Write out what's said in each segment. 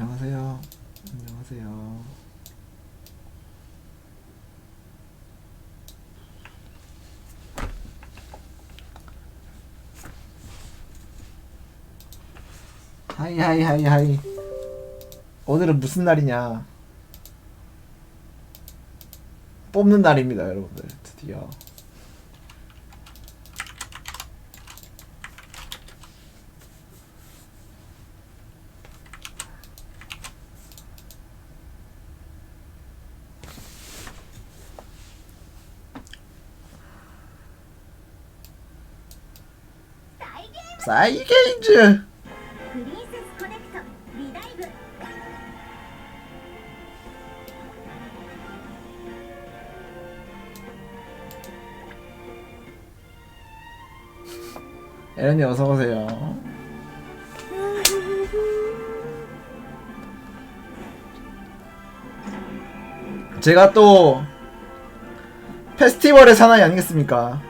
안녕하세요. 안녕하세요. 하이 하이 하이 하이. 오늘은 무슨 날이냐? 뽑는 날입니다, 여러분들. 드디어. 사이게이즈 에런이 어서오세요. 제가 또 페스티벌의 사나이 아니겠습니까?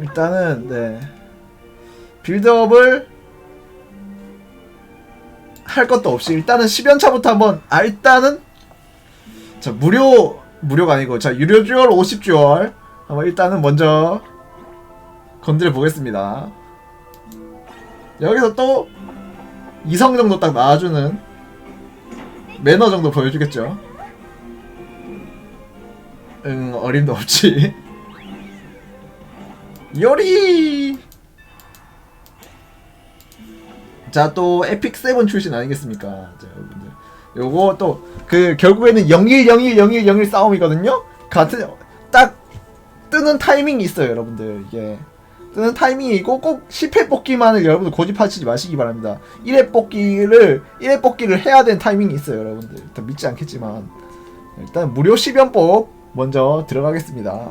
일단은 네. 빌드업을 할 것도 없이 일단은 10연차부터 한번 아 일단은 자 무료 무료가 아니고 자 유료 듀얼 50듀얼 한번 일단은 먼저 건드려 보겠습니다. 여기서 또 이성 정도 딱 나와주는 매너 정도 보여주겠죠? 응 어림도 없지 요리! 자 또 에픽 세븐 출신 아니겠습니까? 자 여러분들. 요거 또 그 결국에는 01 01 01 01 싸움이거든요? 같은 딱 뜨는 타이밍이 있어요 여러분들. 이게 뜨는 타이밍이 있고 꼭 10회 뽑기만을 여러분들 고집하시지 마시기 바랍니다. 1회 뽑기를 1회 뽑기를 해야 되는 타이밍이 있어요 여러분들. 믿지 않겠지만. 일단 무료 10연법 먼저 들어가겠습니다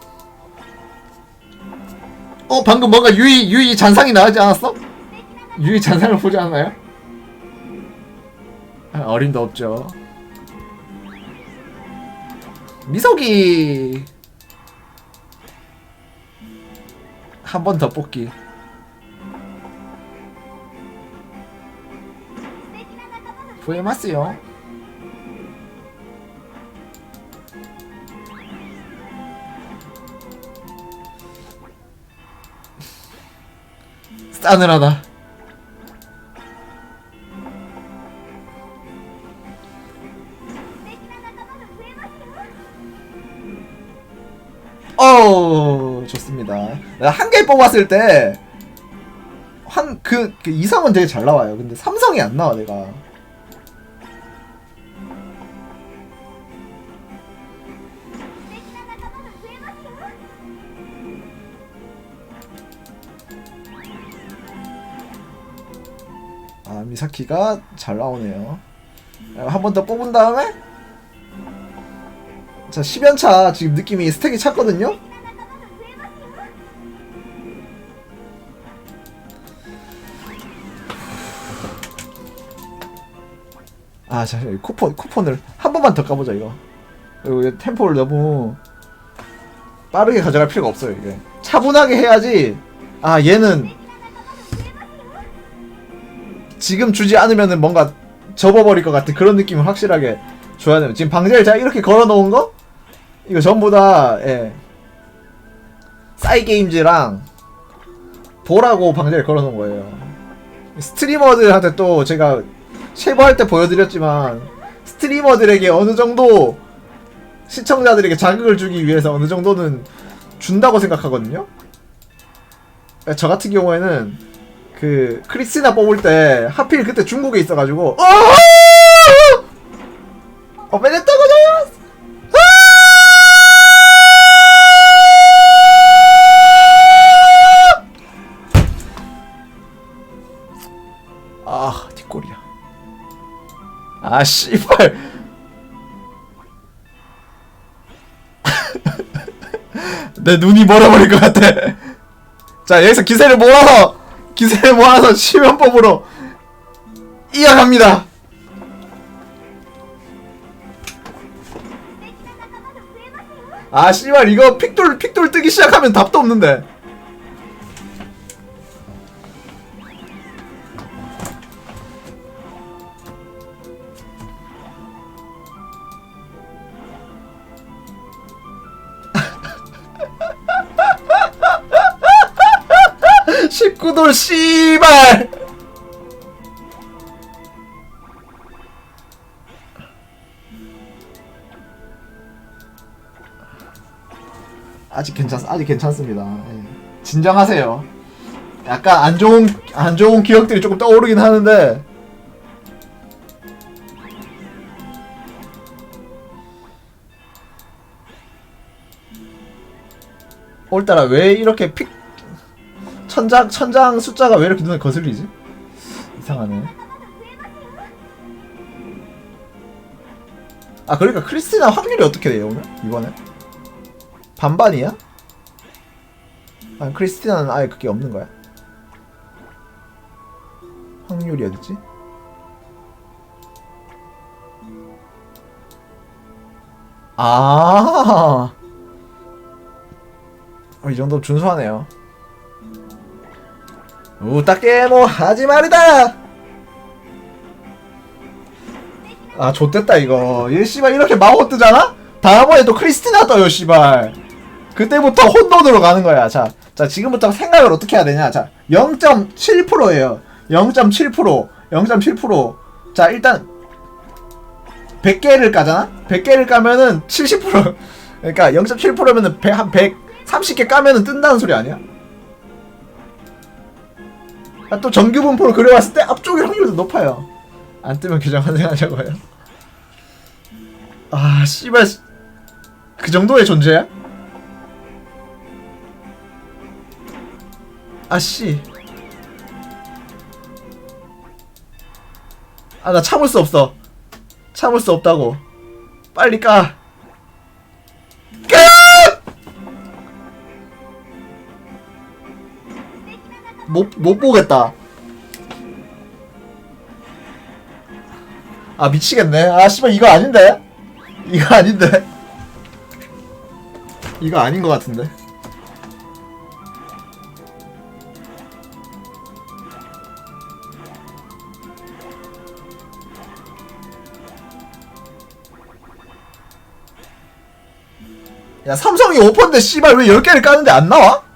어 방금 뭔가 유이 유이 잔상이 나오지 않았어? 유이 잔상을 보지 않나요? 아, 어림도 없죠. 미석이 한 번 더 뽑기. 후회마스요. 싸늘하다. 어 좋습니다. 한 개 뽑았을 때 한그 그 이상은 되게 잘 나와요. 근데 삼성이 안 나와 내가. 아 미사키가 잘 나오네요. 한 번 더 뽑은 다음에 자 10연차 지금 느낌이 스택이 찼거든요. 아, 자, 쿠폰, 쿠폰을 한 번만 더 까보자, 이거. 이거 템포를 너무 빠르게 가져갈 필요가 없어요, 이게. 차분하게 해야지. 아, 얘는 지금 주지 않으면은 뭔가 접어버릴 것 같은 그런 느낌을 확실하게 줘야 돼요. 지금 방제를 제가 이렇게 걸어 놓은 거? 이거 전부 다, 예. 싸이 게임즈랑 보라고 방제를 걸어놓은 거예요. 스트리머들한테 또 제가 쉐버할 때 보여드렸지만 스트리머들에게 어느 정도 시청자들에게 자극을 주기 위해서 어느 정도는 준다고 생각하거든요. 저 같은 경우에는 그 크리스티나 뽑을 때 하필 그때 중국에 있어가지고 어! 어 베네토 고자이마스! 아 뒷골이야 아 씨발 내 눈이 멀어버릴 것 같아 자 여기서 기세를 모아서 기세를 모아서 시면법으로 이어갑니다. 아 씨발 이거 픽돌 픽돌 뜨기 시작하면 답도 없는데. 구돌 씨발 아직 괜찮 아직 괜찮습니다. 예. 진정하세요. 약간 안 좋은 안 좋은 기억들이 조금 떠오르긴 하는데 오늘따라 왜 이렇게 픽 천장 천장 숫자가 왜 이렇게 눈에 거슬리지? 이상하네. 아 그러니까 크리스티나 확률이 어떻게 돼요 오늘 이번에? 반반이야? 아니 크리스티나는 아예 그게 없는 거야? 확률이 어딨지? 아, 어, 이 정도 준수하네요. 우따게 뭐 하지 말이다. 아, 좆됐다 이거. 얘 씨발 이렇게 마법 뜨잖아? 다음번에 또 크리스티나 떠요, 씨발. 그때부터 혼돈으로 가는 거야. 자, 자 지금부터 생각을 어떻게 해야 되냐? 자, 0.7%예요. 0.7%, 0.7%. 자, 일단 100개를 까잖아? 100개를 까면은 70% 그러니까 0.7%면은 100, 한 130개 까면은 뜬다는 소리 아니야? 아, 또 정규 분포로 그려왔을 때 앞쪽의 확률도 높아요. 안 뜨면 규정 환생하자고 해요. 아, 씨발. 그 정도의 존재야? 아씨. 아, 나 참을 수 없어. 참을 수 없다고. 빨리 까. 까! 못, 못 보겠다. 아, 미치겠네. 아, 씨발, 이거 아닌데? 이거 아닌데? 이거 아닌 것 같은데? 야 삼성이 오퍼인데 씨발 왜 10개를 까는데 안 나와?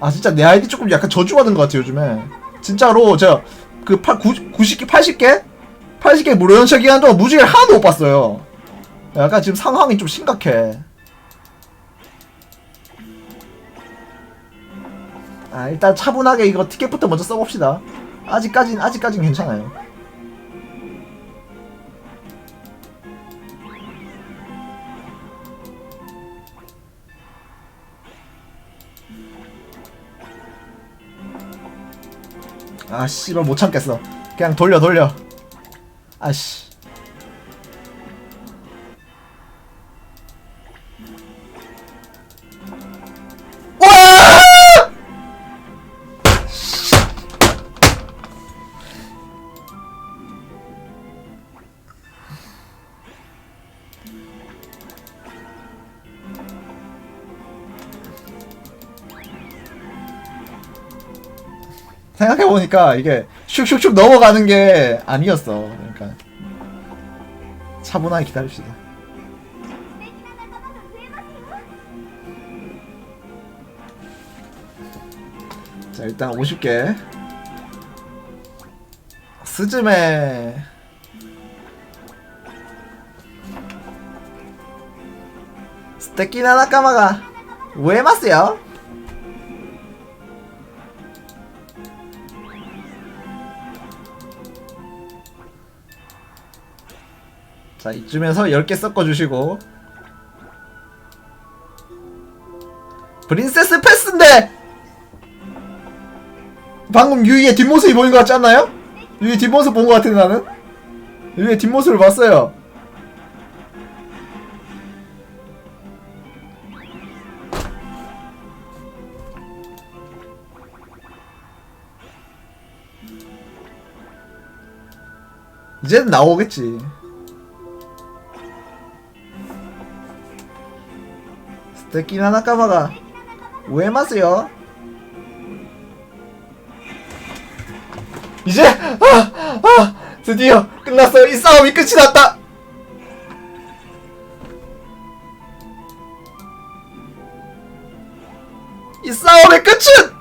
아 진짜 내 아이디 조금 약간 저주받은 것 같아 요즘에. 진짜로 제가 그 90개 80개? 80개 무료 연체 기간 동안 무지개 하나도 못 봤어요. 약간 지금 상황이 좀 심각해. 아 일단 차분하게 이거 티켓부터 먼저 써봅시다. 아직까진 아직까진 괜찮아요 아 씨발 못 참겠어. 그냥 돌려 돌려. 아씨. 보니까 이게 슉슉슉 넘어가는 게 아니었어. 그러니까 차분하게 기다립시다. 자 일단 50개 스즈메 스테키나 나카마가 우에마스요 자 이쯤에서 10개 섞어주시고. 프린세스 패스인데! 방금 유이의 뒷모습이 보인 것 같지 않나요? 유이 뒷모습 본 것 같은데 나는? 유이의 뒷모습을 봤어요. 이제는 나오겠지 스테키나 나카마가 우에마스요 이제 아, 아 드디어 끝났어요 이 싸움이 끝이 났다. 이 싸움의 끝은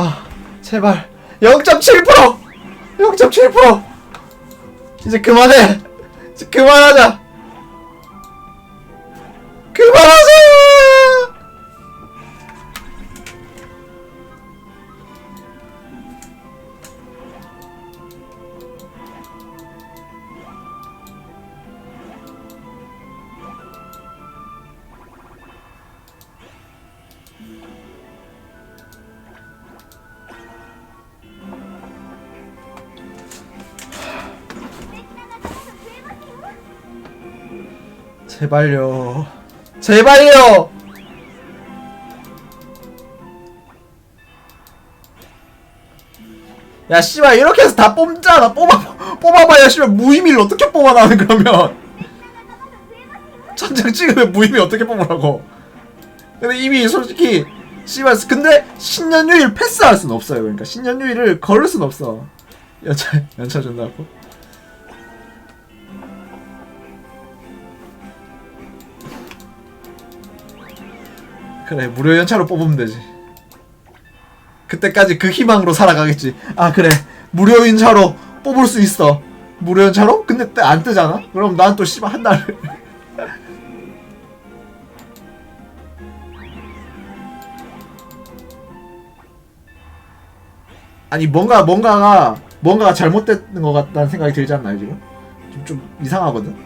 아 제발. 0.7% 0.7% 이제 그만해! 이제 그만하자 제발요. 제발요! 야 씨발 이렇게 해서 다 뽑잖아 뽑아 뽑아봐야 씨발 무의미를 어떻게 뽑아 나는 그러면. 천장 찍으면 무의미 어떻게 뽑으라고. 근데 이미 솔직히 씨발 근데 신년유일 패스할 순 없어요. 그러니까 신년유일을 걸을 순 없어. 연차 연차 준다고 그래 무료 연차로 뽑으면 되지 그때까지 그 희망으로 살아가겠지 아 그래 무료 연차로 뽑을 수 있어 무료 연차로? 근데 때안 뜨잖아? 그럼 난 또 씨발 한 달. 아니 뭔가 뭔가가 뭔가가 잘못된 것 같다는 생각이 들지 않나요 지금? 좀, 좀 이상하거든.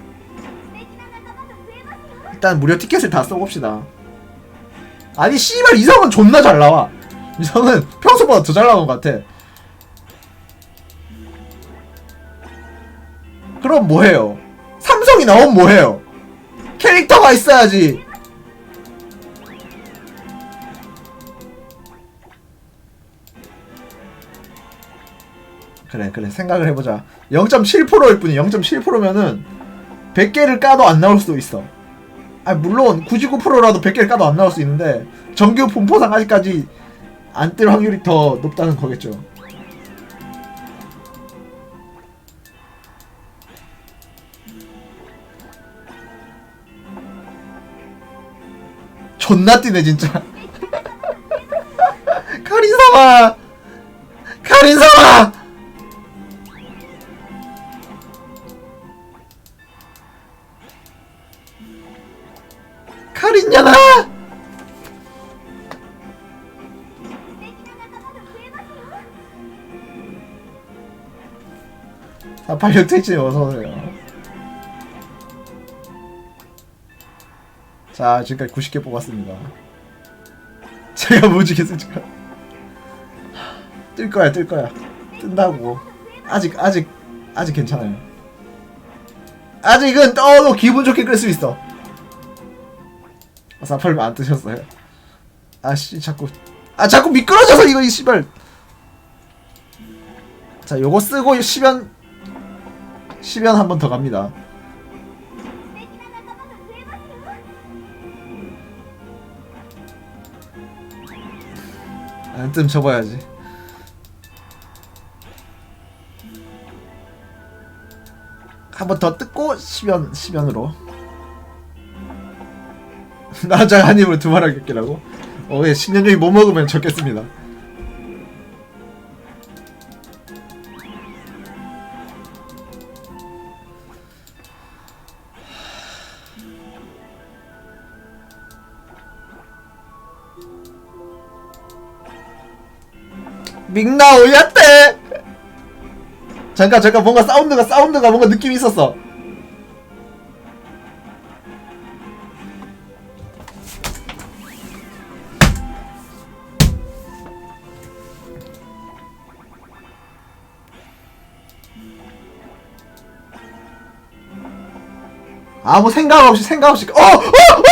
일단 무료 티켓을 다 써봅시다. 아니 씨발 이성은 존나 잘 나와. 이성은 평소보다 더 잘 나온 것 같아. 그럼 뭐해요? 삼성이 나오면 뭐해요? 캐릭터가 있어야지. 그래 그래 생각을 해보자 0.7%일 뿐이 0.7%면은 100개를 까도 안 나올 수도 있어 아 물론 99%라도 100개를 까도 안 나올 수 있는데 정규 분포상 아직까지 안 뜰 확률이 더 높다는 거겠죠. 존나 뛰네 진짜. 카린사마! 카린사마 사팔육 택지 어서오세요. 자 지금까지 90개 뽑았습니다. 제가 무지겠습니까 뜰 거야 뜰 거야. 뜬다고. 아직 아직 아직 괜찮아요. 아직은 떠도 기분 좋게 끌 수 있어. 아, 사팔면 안 뜨셨어요? 아씨 자꾸. 아 자꾸 미끄러져서 이거 이 씨발. 자 요거 쓰고 10연 10연 한 번 더 갑니다. 안뜸 쳐봐야지. 한 번 더 뜯고 10연, 10연으로. 나자 한 입으로 두말 하겠기라고? 어, 예, 10년 중에 못 먹으면 좋겠습니다. 밍나 오야떼 잠깐 잠깐 뭔가 사운드가 사운드가 뭔가 느낌이 있었어 아무 생각 없이 생각 없이! 어! 어!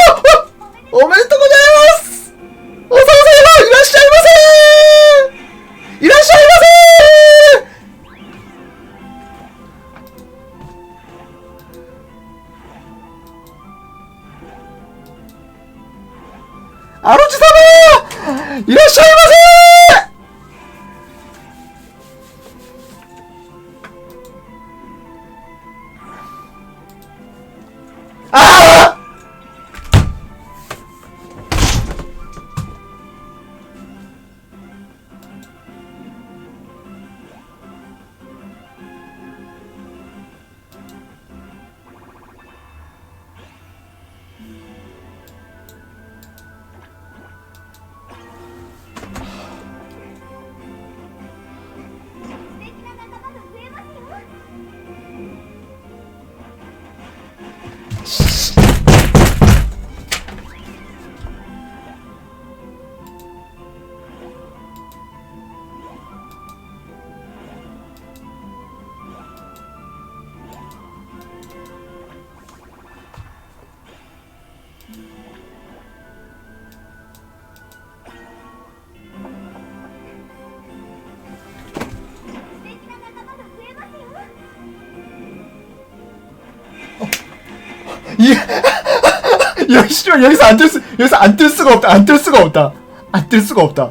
이 여기 여기서 안 뜰 수, 여기서 안 뜰 수가 없다. 안 뜰 수가 없다. 안 뜰 수가 없다.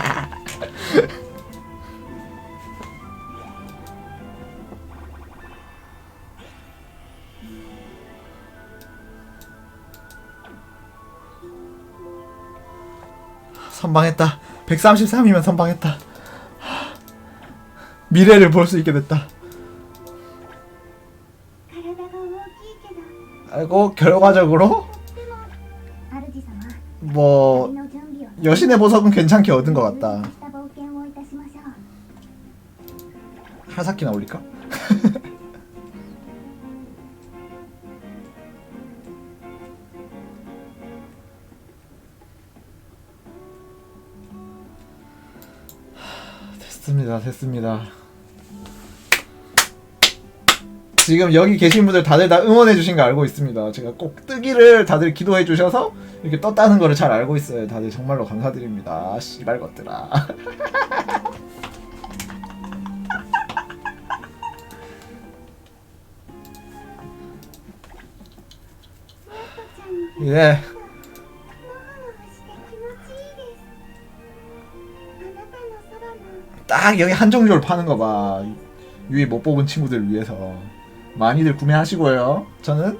선방했다. 133이면 선방했다. 미래를 볼 수 있게 됐다. 그리고 결과적으로 뭐, 뭐 여신의 보석은 괜찮게 얻은 것 같다. 하사키나 올릴까? 됐습니다. 됐습니다. 지금 여기 계신 분들 다들 다 응원해 주신 거 알고 있습니다. 제가 꼭 뜨기를 다들 기도해 주셔서 이렇게 떴다는 거를 잘 알고 있어요. 다들 정말로 감사드립니다. 씨발 것들아. 예. 딱 여기 한정조를 파는 거 봐. 유이 못 뽑은 친구들 위해서 많이들 구매하시고요. 저는